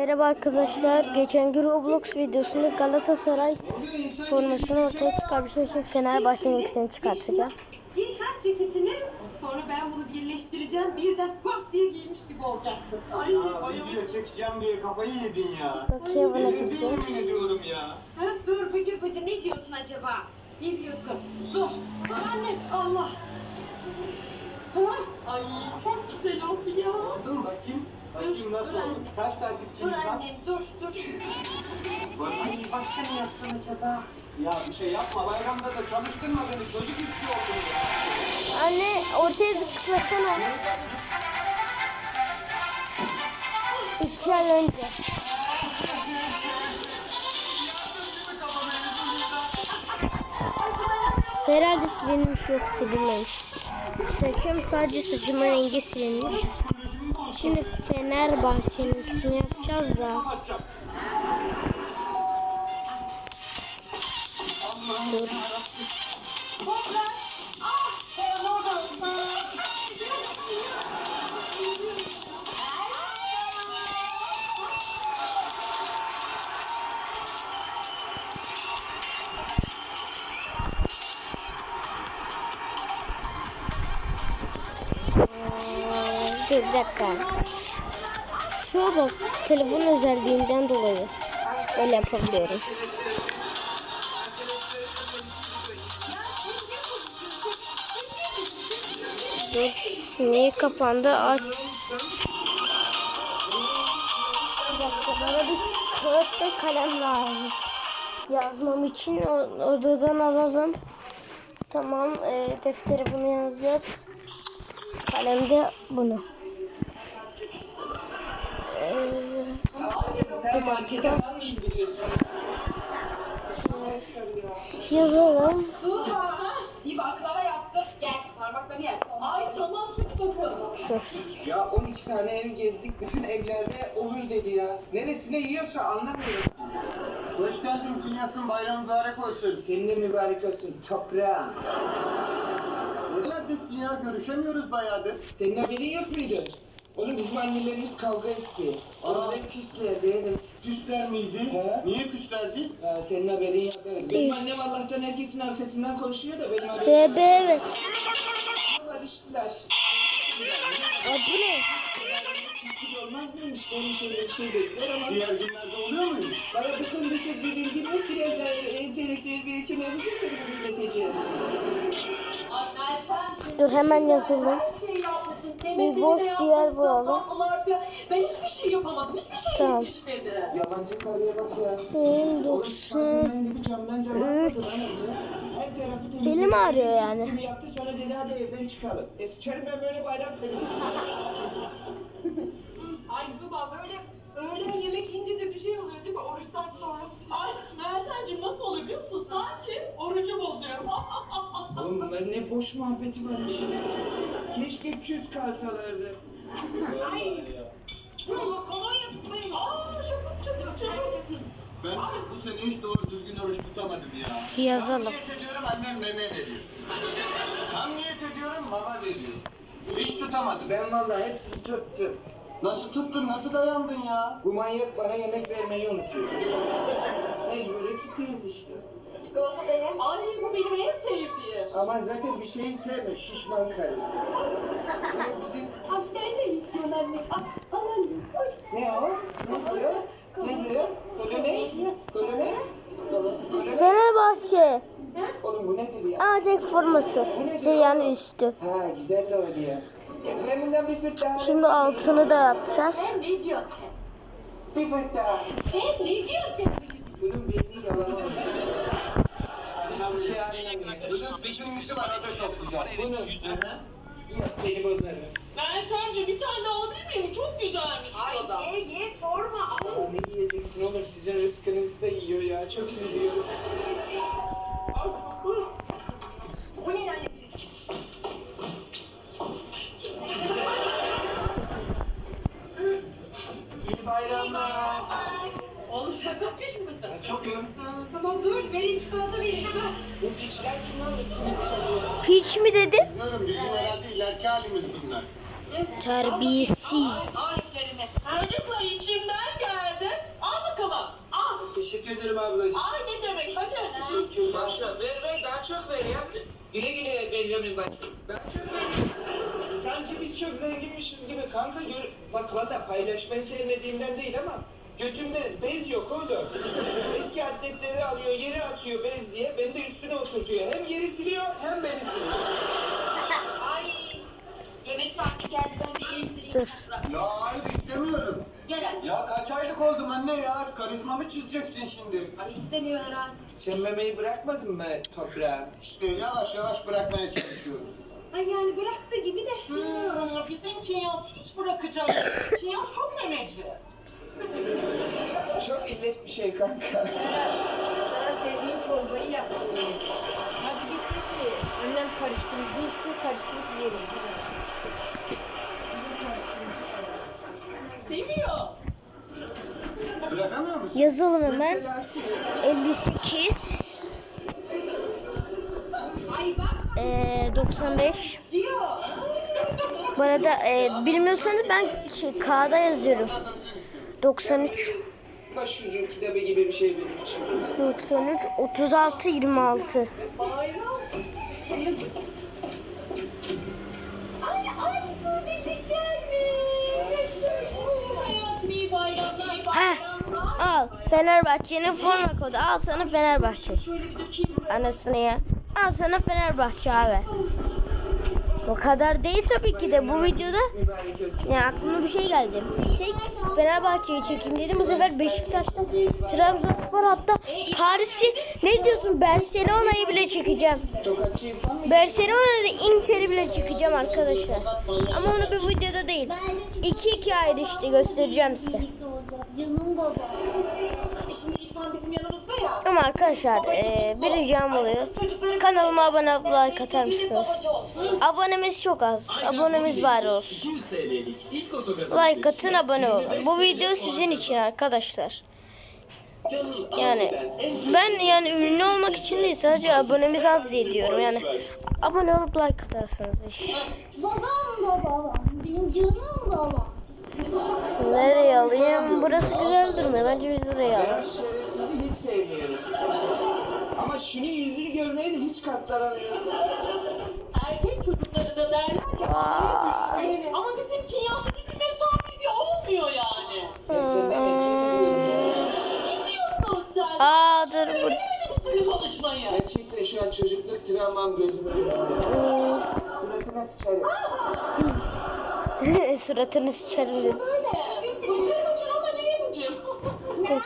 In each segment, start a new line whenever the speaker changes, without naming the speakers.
Merhaba arkadaşlar. Geçen gün Roblox videosunda Galatasaray formasını ortaya çıkarmışım. Şimdi Fenerbahçe'nin ikisini çıkartacağım.
Giy her ceketini sonra ben bunu birleştireceğim birden hop diye giymiş gibi olacaksın. Ay
Ya
bayıldım.
video çekeceğim diye kafayı yedin ya.
Bakayım bana gidiyor.
yemin ediyorum ya.
Ha, dur bıcır bıcır ne diyorsun acaba? Ne diyorsun? Dur, dur anne Allah. Ha? Ay çok güzel oldu ya. Dur,
nasıl
dur
oldu? Kaç
Dur
takipçimiz var?
annem dur dur. Ay başka ne yapsam acaba?
Ya bir şey yapma bayramda da çalıştırma beni çocuk işçi oldum ya.
Anne ortaya da tıklasana.
Ne bakayım?
İki ay önce. Herhalde silinmiş yok silinmemiş. Saçım sadece saçımın rengi silinmiş. Şimdi Fenerbahçe'nin ikisini yapacağız da. Dur. Dur. Şu bak telefon özelliğinden dolayı öyle yapabiliyorum. Dur niye kapandı? Aç. Bir dakika bana bir kağıt ve kalem lazım. Yazmam için odadan alalım. Tamam e, defteri bunu yazacağız. Kalemde bunu. Ee,
Sen markete mal mı indiriyorsun?
yazalım.
Tuğba. Bir baklava yaptım. Gel parmaklarını yersin. Ay tamam.
Dur.
Ya 12 tane ev gezdik, bütün evlerde olur dedi ya. Neresine yiyorsa anlamıyorum.
Hoş geldin Kinyas'ın bayramı mübarek olsun.
Senin de mübarek olsun toprağım.
Neredesin ya? Görüşemiyoruz bayağıdır.
Senin haberin yok muydu? Oğlum bizim annelerimiz kavga etti.
Aa.
Özlem küslerdi evet.
Küsler miydi?
He.
Niye küslerdi?
Ya senin haberin yok evet. Benim annem Allah'tan herkesin arkasından konuşuyor da benim haberim
TB evet.
barıştılar.
Ya bu ne?
Küsür olmaz mıymış? Benim şöyle bir şey dediler ama...
Diğer günlerde oluyor muymuş?
Bana bu konuda çok bir bilgim yok. Biraz entelektüel bir eğitim alınca seni.
Ay Meltem.
Dur hemen yazalım.
Her şeyi yapmışsın.
Bir
Temizliğini
boş
de
bir yer
yapmışsın,
bulalım.
tatlılar falan. Ben hiçbir şey yapamadım. Hiçbir şey
Tamam.
yetişmedi.
Yabancı karıya bak ya.
Senin
Oğlum
90.
Spiderman gibi camdan cama atladı lan öyle. Her tarafı temizledi.
Belim ağrıyor
Mis
yani.
gibi yaptı sonra dedi hadi evden çıkalım. E sıçarım ben böyle bayram temizliği.
Ay Tuba böyle öğlen yemek yiyince de bir şey oluyor değil mi? Oruçtan sonra.
Ay Meltemciğim nasıl oluyor biliyor musun? Sanki orucu bozuyorum.
Bunların ne boş muhabbeti varmış. Keşke küs kalsalardı.
Ay. Valla kolonya tutmayın.
Aa çabuk çabuk çabuk.
Ben bu sene hiç doğru düzgün oruç tutamadım ya.
Yazalım.
Tam niyet ediyorum annem meme veriyor. Tam niyet ediyorum mama veriyor. Hiç tutamadım.
Ben vallahi hepsini tuttum.
Nasıl tuttun? Nasıl dayandın ya?
Bu manyak bana yemek vermeyi unutuyor. Mecburi tutuyoruz işte.
Çikolata da ye.
Ay bu benim en sevdiğim.
Ama zaten bir şeyi sevme şişman karı. Ne bizim...
Ay ben de istiyorum anne. Ay anne. Ay.
Ne o? Ne diyor? Ne diyor? Kolone? Kolone? Kolone?
Fenerbahçe.
Oğlum bu nedir ya?
Aa tek forması. Şey yani üstü.
Ha güzel de oynuyor. Kendilerinden bir fırt daha.
Şimdi altını da yapacağız.
Sen ne diyorsun sen?
Bir fırt daha.
Sen ne diyorsun?
Bunun belli yalan şey anlamıyor.
Bunun da çok güzel.
Bunu. Yok beni bozarım.
Meltemciğim bir tane daha alabilir miyim? Çok güzelmiş.
Ay ye ye sorma. Ama
ne yiyeceksin oğlum? Sizin rızkınızı da yiyor ya. Çok üzülüyorum. İyi bayramlar.
oğlum sen kaç yaşındasın?
Çokum.
Ha, ama dur verin çikolata verin hemen.
Bu kişiler kimden eskimizi?
Piç mi dedin?
Bilmiyorum bizim herhalde ileriki halimiz bunlar.
Terbiyesiz.
Çocuklar içimden geldi. Al bakalım. Al.
Teşekkür ederim ablacığım.
Ay ne
demek hadi. Teşekkür
Başla. Ver ver daha çok ver ya. Güle güle Benjamin Bay. Ben çok Sanki biz çok zenginmişiz gibi kanka. Yürü. Bak valla paylaşmayı sevmediğimden değil ama götümde bez yok oğlum. Eski atletleri alıyor yere atıyor bez diye beni de üstüne oturtuyor. Hem yeri siliyor hem beni siliyor.
Ay. Yemek saati geldi ben bir elim sileyim.
Dur.
Ya hayır istemiyorum.
Gel.
Ya kaç aylık oldum anne ya? Karizmamı çizeceksin şimdi.
Ay istemiyor herhalde.
Sen memeyi bırakmadın mı toprağa?
İşte yavaş yavaş bırakmaya çalışıyorum.
Ay yani bıraktı gibi de.
Hmm, bizim Kinyas hiç bırakacak. Kinyas çok memeci.
Çok illet bir şey kanka.
Sana sevdiğim çorbayı yaptım. Hadi git git. Annem karıştırıcıysa karıştırıp yiyelim.
Seviyor.
Bırakamıyor musun?
Yazalım hemen.
Müptelası.
58
Ay bak
eee, 95
diyor.
Bu arada eee, bilmiyorsanız ben şey, K'da yazıyorum. 93
Başucu kitabı gibi bir şey benim için.
93 36 26
Ay ay Sudecik gelmiş.
Hayatım iyi bayramlar. iyi
Heh,
bayramlar.
al Fenerbahçe'nin forma kodu al sana Fenerbahçe
Şöyle
anasını ya al sana Fenerbahçe abi o kadar değil tabii ki de bu videoda
Mübarek olsun.
ya aklıma bir şey geldi tek Fenerbahçe'yi çekeyim dedim bu sefer Beşiktaş'ta Trabzonspor hatta Paris'i ne diyorsun Barcelona'yı bile çekeceğim? Barcelona'da Inter'i bile çekeceğim arkadaşlar. Ama onu bir videoda değil. 2-2 ayrı işte göstereceğim size.
Canım baba.
E İrfan bizim yanımızda ya.
Ama arkadaşlar eee, bir ricam oluyor. Kanalıma abone olup like atar mısınız? Abonemiz çok az. Abonemiz var olsun.
200 TL'lik ilk otogaz
Like atın abone olun. Bu video sizin için arkadaşlar. Yani ben yani ünlü olmak için değil sadece abonemiz az diye diyorum. Yani abone olup like atarsanız işte.
Babam da babam. Benim canım babam.
Nereye alayım? Burası güzel durmuyor. Bence biz buraya alalım.
Sevmiyorum. Ama şunu yüzünü görmeye de hiç katlanamıyorum.
Erkek çocukları da derler ki anneye düşkün. Ama bizim Kinyas'ta bir mesafe bir olmuyor yani.
Ya senden nefret ediyorum.
Ne diyorsun sen?
Aa dur
bir türlü konuşmayı.
Gerçekten şu an çocukluk travmam gözüme. Suratına sıçarım.
Suratını sıçarım dedim.
Öyle. Bıcır bıcır ama neye bıcır?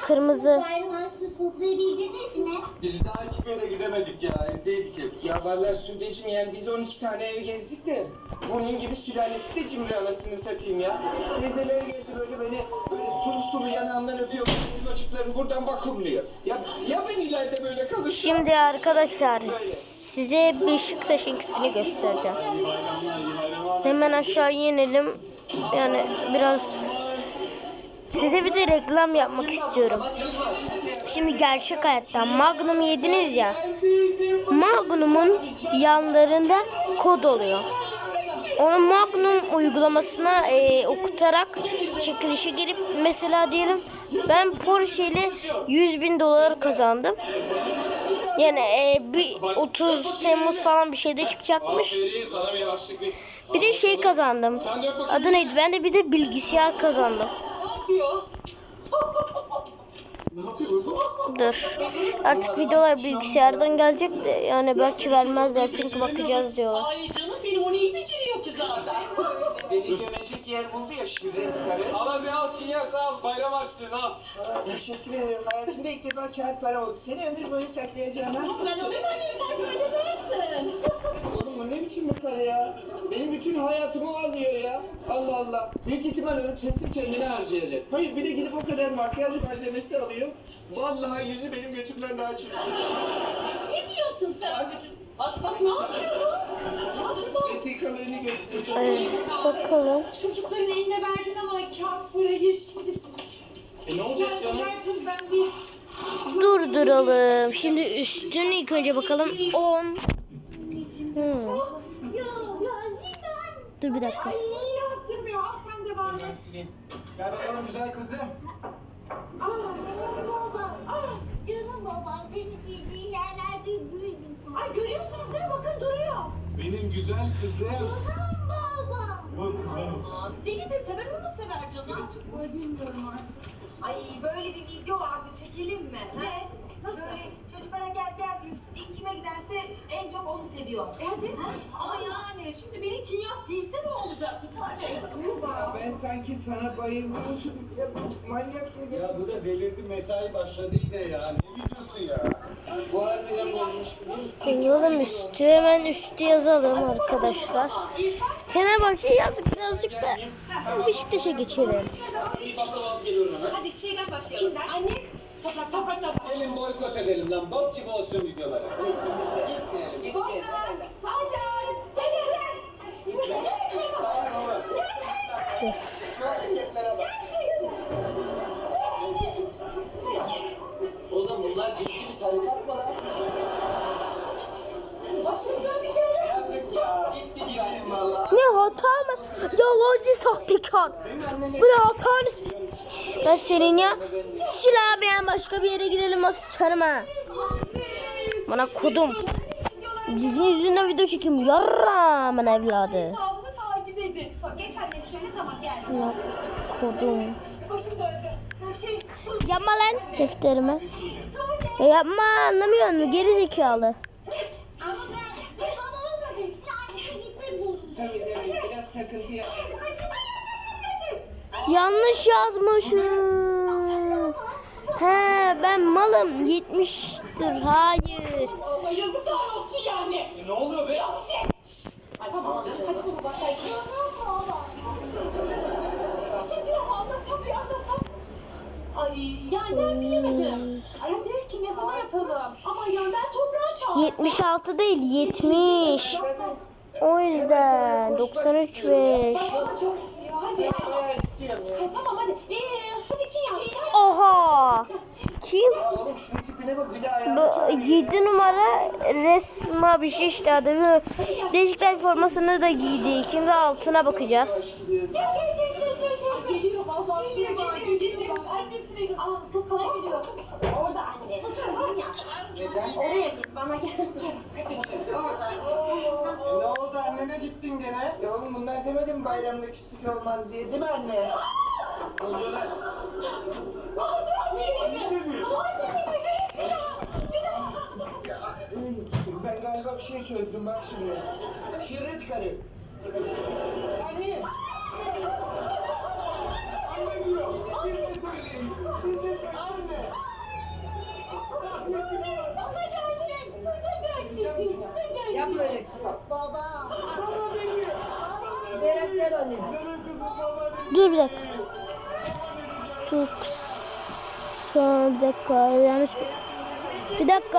Kırmızı.
Toplayabildiniz mi?
Biz daha hiçbir yere gidemedik ya. Evdeydik hep.
Ya vallahi Sudeciğim yani biz 12 tane ev gezdik de bunun gibi sülalesi de cimri anasını satayım ya. Teyzeler geldi böyle beni böyle sulu sulu yanağımdan öpüyor. Elmacıklarım buradan vakumluyor. Ya, ya ben ileride böyle kalırsam?
Şimdi arkadaşlar size Beşiktaş'ınkisini göstereceğim. Hemen aşağı inelim. Yani biraz size bir de reklam yapmak istiyorum. Şimdi gerçek hayattan Magnum yediniz ya. Magnum'un yanlarında kod oluyor. Onu Magnum uygulamasına e, okutarak çekilişe girip mesela diyelim ben Porsche ile 100 bin dolar kazandım. Yani e, bir 30 Temmuz falan bir şeyde çıkacakmış. Bir de şey kazandım. Adı neydi? Ben de bir de bilgisayar kazandım. Dur. Artık videolar bilgisayardan gelecek de yani belki vermezler çünkü bakacağız diyorlar.
Ay canım benim o neyi beceriyor ki zaten?
Beni gömecek yer buldu ya şirret karı.
Al bir al kinyas al bayram harçlığını al.
Aa, Teşekkür ederim. Hayatımda ilk defa kağıt para oldu. Seni ömür boyu saklayacağım ha.
Ben öyle annem sen kaybedersin.
Bu ne biçim para ya? Benim bütün hayatımı alıyor ya. Allah Allah. Büyük ihtimal onu kesin kendine harcayacak. Hayır bir de gidip o kadar makyaj malzemesi alıyor. Vallahi yüzü benim götümden daha çirkin.
Ne diyorsun sen? Bak bak ne yapıyor bu?
Gösterdi.
Ay, bakalım.
Çocukların eline verdin ama kağıt parayı şimdi.
E ne olacak canım?
Herkes ben bir
Durduralım. Şimdi üstünü ilk önce bakalım. 10. Dur bir dakika.
Ay devam et.
Gel bakalım güzel kızım.
Aa, canım. Aa, canım babam. Seni sevdiği yerler bir büyüdü.
Ay görüyorsunuz değil mi? Bakın duruyor.
Benim güzel kızım.
Aman seni de sever onu da sever canım.
Ay böyle bir video vardı çekelim mi? Ne? Nasıl? Böyle çocuklara gel gel diyorsun. İlk kime giderse en çok onu seviyor. E hadi.
Ama yani şimdi beni Kinyas sevse ne olacak bir tane?
Ya ben sanki sana bayılmıyorsun. Ya bu manyak gibi.
Ya bu da delirdi mesai başladı yine ya. Ne videosu ya?
Bu harbiden bozmuş?
Yazalım üstü hemen üstü yazalım arkadaşlar. Fenerbahçe yazdık birazcık da Beşiktaş'a geçelim.
Bir bakalım alıp geliyorum hemen.
Hadi şeyden başlayalım. Anne toprak toprak toprak.
Gelin boykot edelim lan. Bok gibi olsun videolar. Gitmeyelim.
Gitmeyelim.
Dur.
Şu hareketlere bak.
Oğlum bunlar ciddi bir tarikat mı lan?
Ne hata mı? Yalancı sahtekar. Bu ne hata mı? Ben senin ya. Sil abi ya başka bir yere gidelim nasıl sıçarım ha. Bana kodum. Dizin yüzünden video çekeyim. Evladı.
Şöyle tamam gel.
Ya kodum.
Başım döndü. Her şey.
Yapma lan defterime. Ya yapma anlamıyor musun? Geri zekalı.
Ama ben baba olmadı. Sen anneme gitmek zorundasın.
Tabii evet biraz takıntı yapmışsın.
Yanlış yazmışım. He ben malım gitmiştir. Hayır.
Ama yazıklar olsun yani.
E, ne oluyor be?
Tamam canım hadi Tuğba
baba.
Bir şey diyorum anlasam bir anlasam. Ay yani ben bilemedim. Ay hadi kimyasala yapalım. Ama yani ben toprağa çağırsam.
76 değil 70. O yüzden 93 5.
Baba çok
Ay tamam hadi. Ee, hadi Kinyas.
Oha. Kim?
Oğlum şunun tipine bak bir de ayağını
Bu 7 numara resma bir şey işte adı. Beşiktaş formasını da giydi. Şimdi altına bakacağız.
Geliyor vallahi Tuğba geliyor. Annesine
Aa kız sana geliyor. Orada anne. Otur ya. Oraya git bana gel. Orada.
E, Ne oldu annene gittin gene? Ya oğlum bunlar bayramda küslük olmaz diye değil mi anne? Oluyorlar. Ben galiba bir şey çözdüm bak şimdi. Şirret karı. Anne! Anne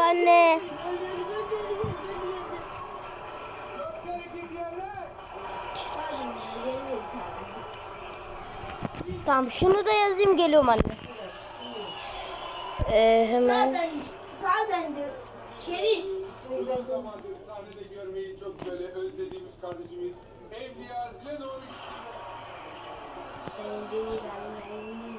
anne. Tamam şunu da yazayım geliyorum anne. Ee, hemen.
Zaten, zaten diyor. Keriz.
Uzun zamandır sahnede görmeyi çok böyle özlediğimiz kardeşimiz Evliya Zile doğru
Anne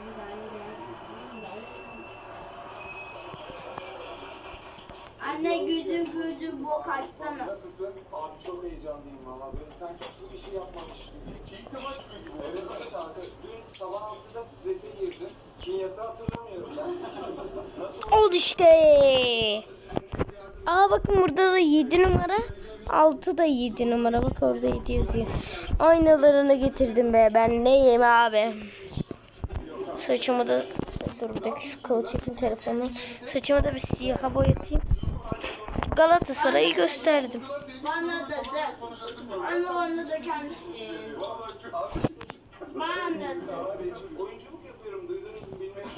güldüm güldüm bu kaçsana.
Nasılsın? Abi çok heyecanlıyım valla. Böyle sanki hiçbir işi yapmamış gibi. İlk defa çıkıyor gibi. Evet evet abi. Dün sabah 6'da strese girdim. Kinyası hatırlamıyorum ben. Nasıl
Oldu işte. Aa bakın burada da 7 numara. 6 da 7 numara. Bak orada 7 yazıyor. Aynalarını getirdim be. Ben neyim abi? Saçımı da dur bir dakika şu kılı çekeyim telefonu. Saçımı da bir siyaha boyatayım. Galatasaray'ı gösterdim.
Bana da de. Anne bana da kendisi. Bana da de.
oyunculuk yapıyorum duydunuz mu bilmiyorum.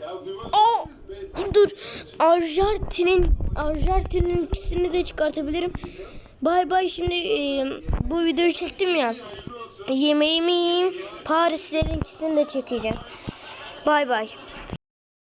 ya duymaz
O dur. Arjantin'in Arjantin'in ikisini de çıkartabilirim. Bay bay şimdi e, bu videoyu çektim ya. Yemeğimi yiyeyim. Parislerin ikisini de çekeceğim. Bay bay.